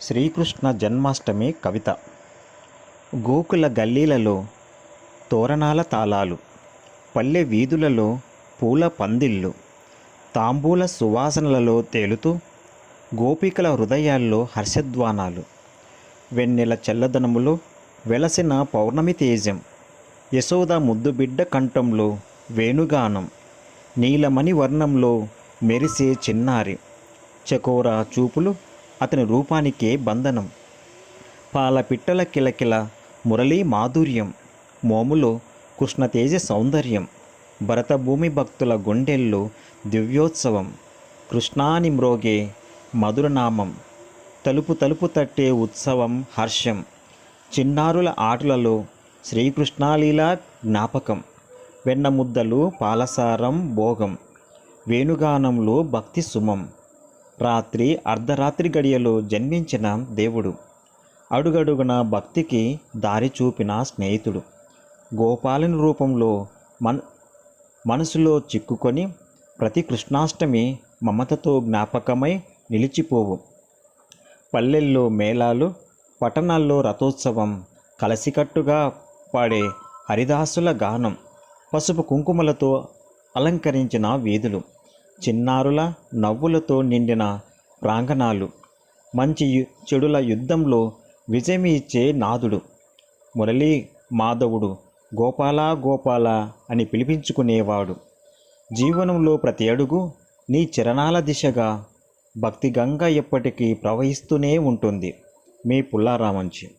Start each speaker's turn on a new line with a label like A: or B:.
A: శ్రీకృష్ణ జన్మాష్టమి కవిత. గోకుల గల్లీలలో తోరణాల తాళాలు పల్లె వీధులలో పూల పందిళ్ళు తాంబూల సువాసనలలో తేలుతూ గోపికల హృదయాల్లో హర్షధ్వానాలు. వెన్నెల చల్లదనములో వెలసిన పౌర్ణమి తేజం యశోద ముద్దుబిడ్డ కంఠంలో వేణుగానం నీలమణి వర్ణంలో మెరిసే చిన్నారి చకోరా చూపులు అతని రూపానికే బంధనం. పాల పిట్టల కిలకిల మురళీ మాధుర్యం. మోములో కృష్ణతేజ సౌందర్యం. భరతభూమి భక్తుల గుండెల్లో దివ్యోత్సవం. కృష్ణాని మ్రోగే మధురనామం. తలుపు తలుపు తట్టే ఉత్సవం హర్షం. చిన్నారుల ఆటలలో శ్రీకృష్ణాలీలా జ్ఞాపకం. వెన్నముద్దలు పాలసారం భోగం. వేణుగానంలో భక్తి సుమం. రాత్రి అర్ధరాత్రి గడియలో జన్మించిన దేవుడు. అడుగడుగున భక్తికి దారి చూపిన స్నేహితుడు. గోపాలని రూపంలో మన మనసులో చిక్కుకొని ప్రతి కృష్ణాష్టమి మమతతో జ్ఞాపకమై నిలిచిపోవు. పల్లెల్లో మేళాలు పట్టణాల్లో రథోత్సవం కలసికట్టుగా పాడే హరిదాసుల గానం పసుపు కుంకుమలతో అలంకరించిన వీధులు. చిన్నారుల నవ్వులతో నిండిన ప్రాంగణాలు మంచి చెడుల యుద్ధంలో విజయం ఇచ్చే నాదుడు మురళీ మాధవుడు గోపాల గోపాల అని పిలిపించుకునేవాడు. జీవనంలో ప్రతి అడుగు నీ చిరణాల దిశగా భక్తి గంగ ఎప్పటికీ ప్రవహిస్తూనే ఉంటుంది. మీ పుల్లారామంచి.